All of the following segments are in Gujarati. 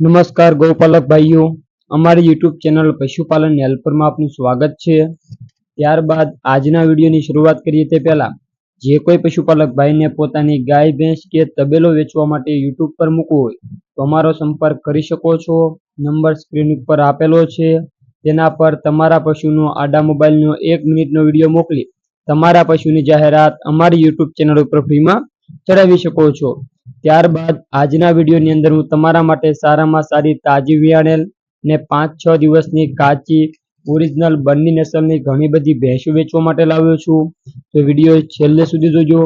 નમસ્કાર ગૌપાલક ભાઈઓ અમારી યુટ્યુબ ચેનલ પશુપાલન હેલ્પરમાં આપનું સ્વાગત છે. ત્યારબાદ આજના વિડીયોની શરૂઆત કરીએ તે પહેલા, જે કોઈ પશુપાલક ભાઈને પોતાની ગાય, ભેંસ કે તબેલો વેચવા માટે યુટ્યુબ પર મૂકવો હોય, તો અમારો સંપર્ક કરી શકો છો. નંબર સ્ક્રીન ઉપર આપેલો છે. તેના પર તમારા પશુનો આડા મોબાઈલનો એક મિનિટનો વીડિયો મોકલી તમારા પશુની જાહેરાત અમારી યુટ્યુબ ચેનલ ઉપર ફ્રીમાં ચડાવી શકો છો. ત્યારબાદ આજના વિડીયોની અંદર હું તમારા માટે સારામાં સારી તાજી વિયાણેલ ને પાંચ છ દિવસની કાચી ઓરિજિનલ બંની નસલની ઘણી બધી ભેંસો વેચવા માટે લાવ્યો છું. તો વીડિયો છેલ્લે સુધી જોજો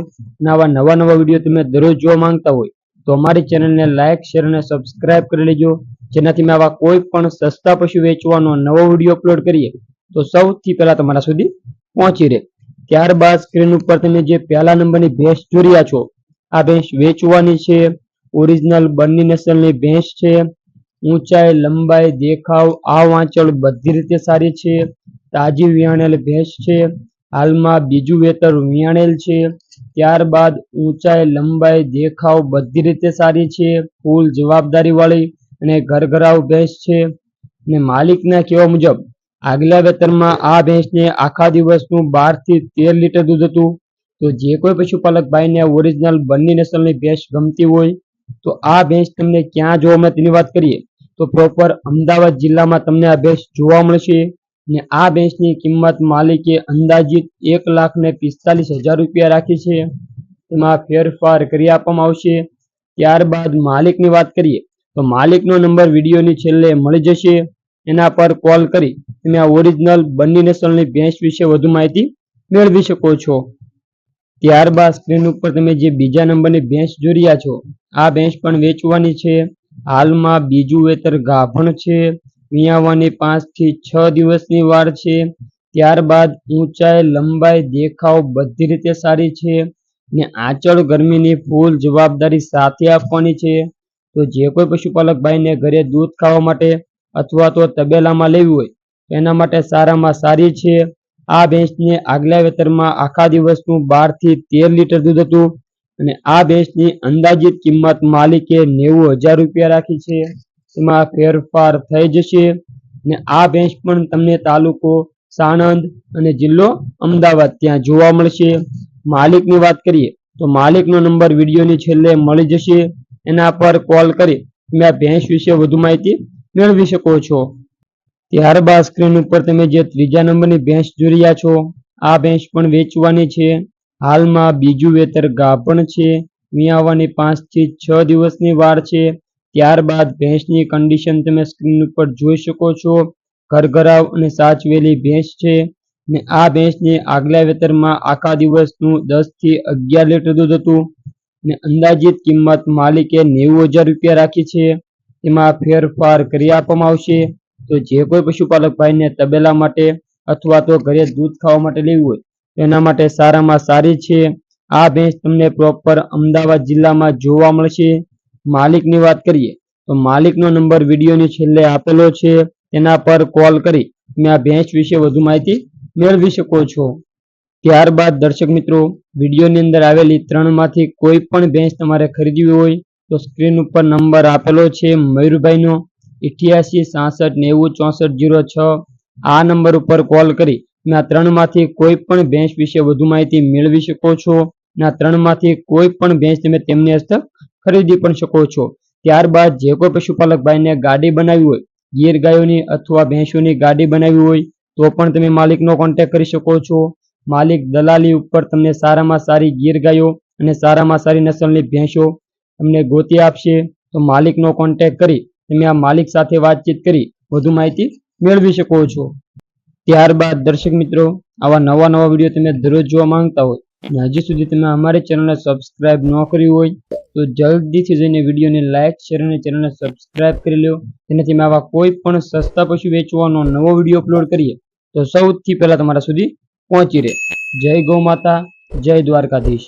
આવા નવા નવા વીડિયો તમે દરરોજ જોવા માંગતા હોય તો અમારી ચેનલને લાઇક શેર અને સબસ્ક્રાઇબ કરી લેજો. જેનાથી મેં આવા કોઈ પણ સસ્તા પશુ વેચવાનો નવો વીડિયો અપલોડ કરીએ તો સૌથી પહેલા તમારા સુધી પહોંચી રહે. ત્યારબાદ સ્ક્રીન ઉપર તમે જે પહેલા નંબરની ભેંસ જોઈ રહ્યા છો આ ભેંસ વેચવાની છે. ઓરિજિનલ બંની નસલની ભેંસ છે. ઊંચાઈ, લંબાઈ, દેખાવ, આ વાંચળ બધી રીતે સારી છે. તાજી વિયાણેલ ભેંસ છે. હાલમાં બીજું વેતર વિયાણેલ છે. ત્યારબાદ ઊંચાઈ, લંબાઈ, દેખાવ બધી રીતે સારી છે. ફૂલ જવાબદારી વાળી અને ઘરઘરાવ ભેંસ છે. અને માલિકના કહેવા મુજબ, આગલા વેતરમાં આ ભેંસને આખા દિવસનું બારથી તેર લીટર દૂધ હતું. તો જે કોઈ પશુપાલક ભાઈને ઓરિજિનલ બન્ની નસલની ભેંસ ગમતી હોય, તો આ ભેંસ તમને ક્યાં જોવા મળે તેની વાત કરીએ. તો પ્રોપર અમદાવાદ જિલ્લામાં તમને આ ભેંસ જોવા મળશે ને આ ભેંસની કિંમત માલિકે અંદાજિત એક લાખ ને પિસ્તાલીસ હજાર રૂપિયા રાખી છે. તેમાં ફેરફાર કરી આપવામાં આવશે. ત્યારબાદ માલિકની વાત કરીએ, તો માલિકનો નંબર વિડીયોની છેલ્લે મળી જશે. એના પર કોલ કરી તમે આ ઓરિજિનલ બન્ની નસલની ભેંસ વિશે વધુ માહિતી મેળવી શકો છો. ત્યારબાદ સ્ક્રીન ઉપર તમે જે બીજા નંબરની ભેંસ જોઈ રહ્યા છો, આ ભેંસ પણ વેચવાની છે. હાલમાં બીજું વેતર ગાભણ છે. વિયાવાની પાંચથી છ દિવસની વાર છે. ત્યારબાદ ઊંચાઈ, લંબાઈ, દેખાવ બધી રીતે સારી છે ને આંચળ ગરમીની ફૂલ જવાબદારી સાથે આપવાની છે. તો જે કોઈ પશુપાલક ભાઈને ઘરે દૂધ ખાવા માટે અથવા તો તબેલામાં લેવી હોય એના માટે સારામાં સારી છે. આ ભેંસને આગલા વેતરમાં આખા દિવસનું બારથી તેર લીટર દૂધ હતું અને આ ભેંસની અંદાજિત કિંમત માલિકે નેવું હજાર રૂપિયા રાખી છે. એમાં ફેરફાર થઈ જશે અને આ ભેંસ પણ તમને તાલુકો સાણંદ અને જિલ્લો અમદાવાદ ત્યાં જોવા મળશે. માલિકની વાત કરીએ તો માલિકનો નંબર વિડીયોની છેલ્લે મળી જશે. એના પર કોલ કરી તમે આ ભેંસ વિશે વધુ માહિતી મેળવી શકો છો. ત્યારબાદ સ્ક્રીન ઉપર તમે જે ત્રીજા નંબરની ભેંસ જોઈ રહ્યા છો, આ ભેંસ પણ વેચવાની છે. હાલમાં બીજું વેતર ગાભણ છે. આવવાની પાંચથી છ દિવસની વાર છે. ત્યારબાદ ભેંસની કન્ડિશન તમે સ્ક્રીન ઉપર જોઈ શકો છો. ઘરઘરાવ અને સાચવેલી ભેંસ છે ને આ ભેંસને આગલા વેતરમાં આખા દિવસનું દસથી અગિયાર લીટર દૂધ હતું ને અંદાજિત કિંમત માલિકે નેવું હજાર રૂપિયા રાખી છે. એમાં ફેરફાર કરી આપવામાં આવશે. તો જે કોઈ પશુપાલક ભાઈને તબેલા માટે અથવા તો ઘરે દૂધ ખાવા માટે લેવું હોય, એના માટે સારામાં સારી છે. આ ભેંસ તમને પ્રોપર અમદાવાદ જિલ્લામાં જોવા મળશે. માલિકની વાત કરીએ, તો માલિકનો નંબર વિડીયોની છેલ્લે આપેલો છે, તેના પર કોલ કરી તમે આ ભેંસ વિશે વધુ માહિતી મેળવી શકો છો. ત્યારબાદ દર્શક મિત્રો, વિડીયોની અંદર આવેલી ત્રણમાંથી કોઈ પણ ભેંસ તમારે ખરીદવી હોય, તો સ્ક્રીન ઉપર નંબર આપેલો છે, મયુરભાઈનો. ઇઠ્યાસી સાસઠ નેવું ચોસઠ જીરો છ આ નંબર ઉપર કોલ કરી ના ત્રણમાંથી કોઈ પણ ભેંસ વિશે વધુ માહિતી મેળવી શકો છો ના ત્રણમાંથી કોઈ પણ ભેંસ તમે તેમની હસ્તક ખરીદી પણ શકો છો. ત્યારબાદ જે કોઈ પશુપાલક ભાઈને ગાડી બનાવી હોય ગીર ગાયોની અથવા ભેંસોની ગાડી બનાવી હોય, તો પણ તમે માલિકનો કોન્ટેક કરી શકો છો. માલિક દલાલી ઉપર તમને સારામાં સારી ગીર ગાયો અને સારામાં સારી નસલની ભેંસો તમને ગોતી આપશે. તો માલિકનો કોન્ટેક કરી તમે આ માલિક સાથે વાતચીત કરી વધુ માહિતી મેળવી શકો છો. ત્યારબાદ દર્શક મિત્રો, આવા નવા નવા વીડિયો તમે દરરોજ જોવા માંગતા હોય અને હજી સુધી તમે અમારી ચેનલને સબસ્ક્રાઇબ ન કરી હોય તો જલ્દીથી જઈને વિડીયોને લાઇક, શેર અને ચેનલને સબસ્ક્રાઇબ કરી લો તેનાથી અમે આવા કોઈ પણ સસ્તા પશુ વેચવાનો નવો વીડિયો અપલોડ કરીએ તો સૌથી પહેલા તમારા સુધી પહોંચી રહે. જય ગૌ માતા, જય દ્વારકાધીશ.